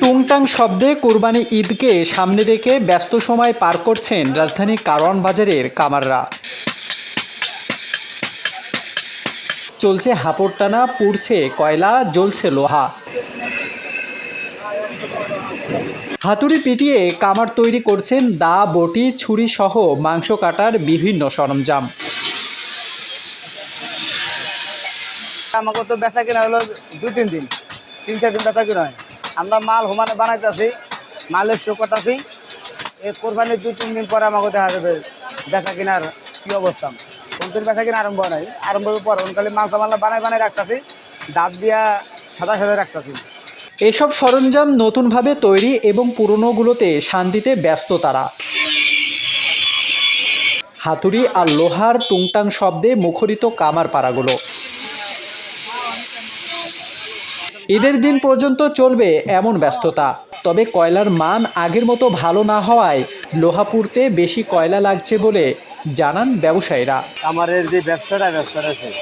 টুংটাং শব্দে কোরবানি ঈদকে সামনে রেখে ব্যস্ত সময় পার করছেন রাজধানী কারওয়ান বাজারের কামাররা। চলছে হাপড় টানা, পুড়ছে কয়লা, জ্বলছে লোহা। হাতুড়ি পিটিয়ে কামার তৈরি করছেন দা, বটি, ছুরি সহ মাংস কাটার বিভিন্ন সরঞ্জাম। আমাকে তো বেচা কিনা হলো দু তিন দিন তিন চার দিন বেচা কেনা হয়। আমরা মাল হোমানে বানাইতেছি, মালের করতেছি এই কোরবানির দুই, তিন দিন পরে আমাকে দেখা যাবে বেচা কিনার কি অবস্থা। কোন দিন বেচা কিনা আরম্ভ নাই। আরম্ভ হওয়ার পর খালি মাংস মাল্লা বানাই বানাই রাখতেছি, দাঁত দিয়া সাদা সাদা রাখতেছি। এসব সরঞ্জাম নতুনভাবে তৈরি এবং পুরনোগুলোতে শান্তিতে ব্যস্ত তারা। হাতুড়ি আর লোহার টুংটাং শব্দে মুখরিত কামার পাড়াগুলো ঈদের দিন পর্যন্ত চলবে এমন ব্যস্ততা। তবে কয়লার মান আগের মতো ভালো না হওয়ায় লোহা পুড়তে বেশি কয়লা লাগছে বলে জানান ব্যবসায়ীরা। আমাদের যে ব্যবসাটা ব্যবসাটা শেষ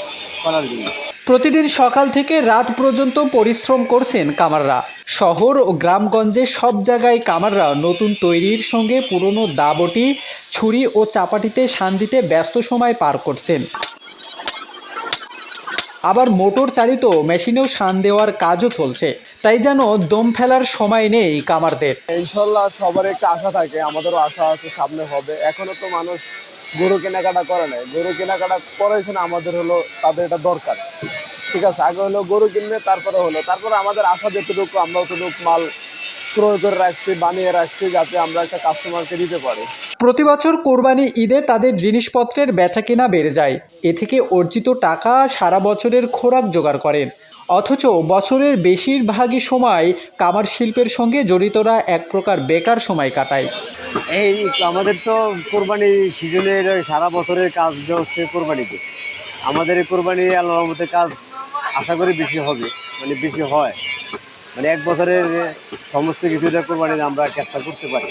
করার জন্য। প্রতিদিন সকাল থেকে রাত পর্যন্ত পরিশ্রম করছেন কামাররা। শহর ও গ্রামগঞ্জে সব জায়গায় কামাররা নতুন তৈরির সঙ্গে পুরনো দাবটি ছুরি ও চাপাটিতে শান্তিতে ব্যস্ত সময় পার করছেন। আবার মোটর চালিত মেশিনেও সান দেওয়ার কাজও চলছে। তাই যেন দম ফেলার সময় নেই কামারদের। ইনশাল্লাহ সবার একটা আশা থাকে, আমাদেরও আশা আছে সামনে হবে। এখনও তো মানুষ গরু কেনাকাটা করে নাই। গরু কেনাকাটা করেছে না, আমাদের হলো তাদের এটা দরকার। ঠিক আছে, আগে হলো গরু কিনবে, তারপরে হলো। তারপরে আমাদের আশা যেটুকু আমরা অতটুকু মাল ক্রয় করে রাখছি বানিয়ে রাখছে যাতে আমরা একটা কাস্টমারকে দিতে পারি। প্রতি বছর কোরবানি ঈদে তাদের জিনিসপত্রের বেচাকেনা বেড়ে যায়। এ থেকে অর্জিত টাকা সারা বছরের খোরাক জোগাড় করেন। অথচ বছরের বেশিরভাগই সময় কামার শিল্পের সঙ্গে জড়িতরা এক প্রকার বেকার সময় কাটায়। এই আমাদের তো কোরবানি সিজনের সারা বছরের কাজ হচ্ছে কোরবানিতে। আমাদের এই কোরবানি আল্লাহর মধ্যে কাজ আশা করি বেশি হবে মানে বেশি হয়। মানে এক বছরের সমস্ত কিছু কিছুটা মানে আমরা ক্যাপচার করতে পারি।